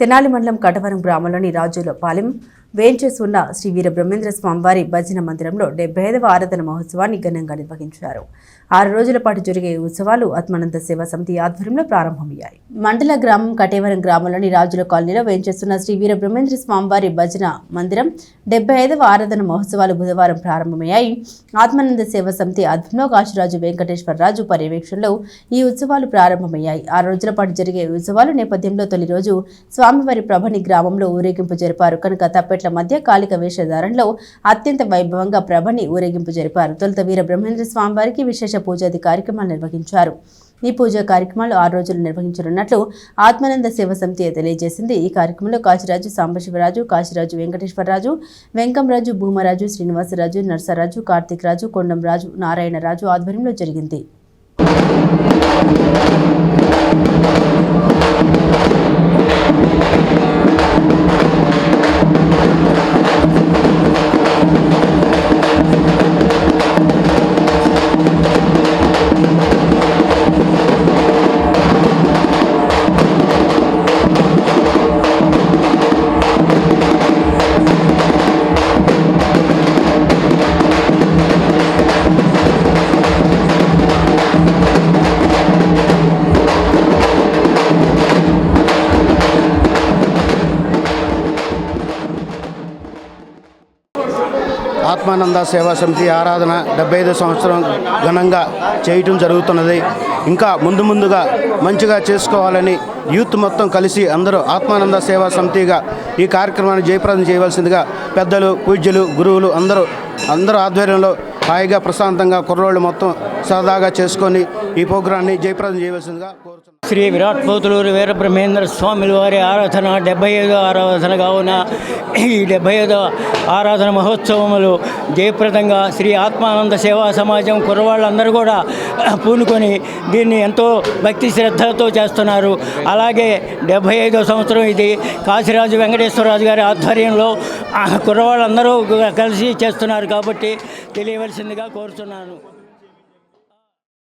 తెనాలి మండలం కటవరం గ్రామంలోని రాజుల పాలెం వేంచేసి ఉన్న శ్రీ వీర బ్రహ్మేంద్ర స్వామివారి భజన మందిరంలో డెబ్బై ఐదవ ఆరాధన మహోత్సవాన్ని ఘనంగా నిర్వహించారు. ఆరు రోజుల పాటు జరిగే ఉత్సవాలు ఆత్మానంద సేవా సమితి ఆధ్వర్యంలో ప్రారంభమయ్యాయి. మండల గ్రామం కటేవరం గ్రామంలోని రాజుల కాలనీలో వేంచేస్తున్న శ్రీ వీర బ్రహ్మేంద్ర స్వామివారి భజన మందిరం డెబ్బై ఐదవ ఆరాధన మహోత్సవాలు బుధవారం ప్రారంభమయ్యాయి. ఆత్మానంద సేవా సమితి ఆధ్వర్యంలో కాశీరాజు వెంకటేశ్వరరాజు పర్యవేక్షణలో ఈ ఉత్సవాలు ప్రారంభమయ్యాయి. ఆరు రోజుల పాటు జరిగే ఉత్సవాలు నేపథ్యంలో తొలి రోజు స్వామివారి ప్రభని గ్రామంలో ఊరేగింపు జరిపారు. కనుక తప్పెట్ల మధ్య కాలిక వేషధారణలో అత్యంత వైభవంగా ప్రభని ఊరేగింపు జరిపారు. తొలుత వీర బ్రహ్మేంద్ర స్వామివారికి విశేష పూజాది కార్యక్రమాలు నిర్వహించారు. ఈ పూజా కార్యక్రమాలు ఆరు రోజులు నిర్వహించనున్నట్లు ఆత్మానంద సేవ సమితి తెలియజేసింది. ఈ కార్యక్రమంలో కాశీరాజు సాంబశివరాజు కాశీరాజు వెంకటేశ్వరరాజు వెంకంరాజు భూమరాజు శ్రీనివాసరాజు నర్సరాజు కార్తీక్ రాజు కొండంరాజు నారాయణరాజు ఆధ్వర్యంలో జరిగింది. ఆత్మానంద సేవా సమితి ఆరాధన డెబ్బై ఐదు సంవత్సరం ఘనంగా చేయటం జరుగుతున్నది. ఇంకా ముందు ముందుగా మంచిగా చేసుకోవాలని యూత్ మొత్తం కలిసి అందరూ ఆత్మానంద సేవా సమితిగా ఈ కార్యక్రమాన్ని జయప్రదం చేయవలసిందిగా పెద్దలు పూజ్యులు గురువులు అందరూ అందరూ ఆధ్వర్యంలో హాయిగా ప్రశాంతంగా కుర్రోళ్ళు మొత్తం సరదాగా చేసుకొని ఈ ప్రోగ్రాన్ని జయప్రదం చేయవలసిందిగా కోరుతున్నాను. శ్రీ విరాట్ పోతులూరు వీరబ్రహ్మేంద్ర స్వామి వారి ఆరాధన డెబ్బై ఐదో ఆరాధన కావున ఈ డెబ్బై ఐదో ఆరాధన మహోత్సవములు జయప్రదంగా శ్రీ ఆత్మానంద సేవా సమాజం కుర్రవాళ్ళందరూ కూడా పూనుకొని దీన్ని ఎంతో భక్తి శ్రద్ధలతో చేస్తున్నారు. అలాగే డెబ్బై ఐదో సంవత్సరం ఇది కాశీరాజు వెంకటేశ్వరరాజు గారి ఆధ్వర్యంలో ఆ కుర్రవాళ్ళందరూ కలిసి చేస్తున్నారు కాబట్టి తెలియవలసిందిగా కోరుతున్నాను.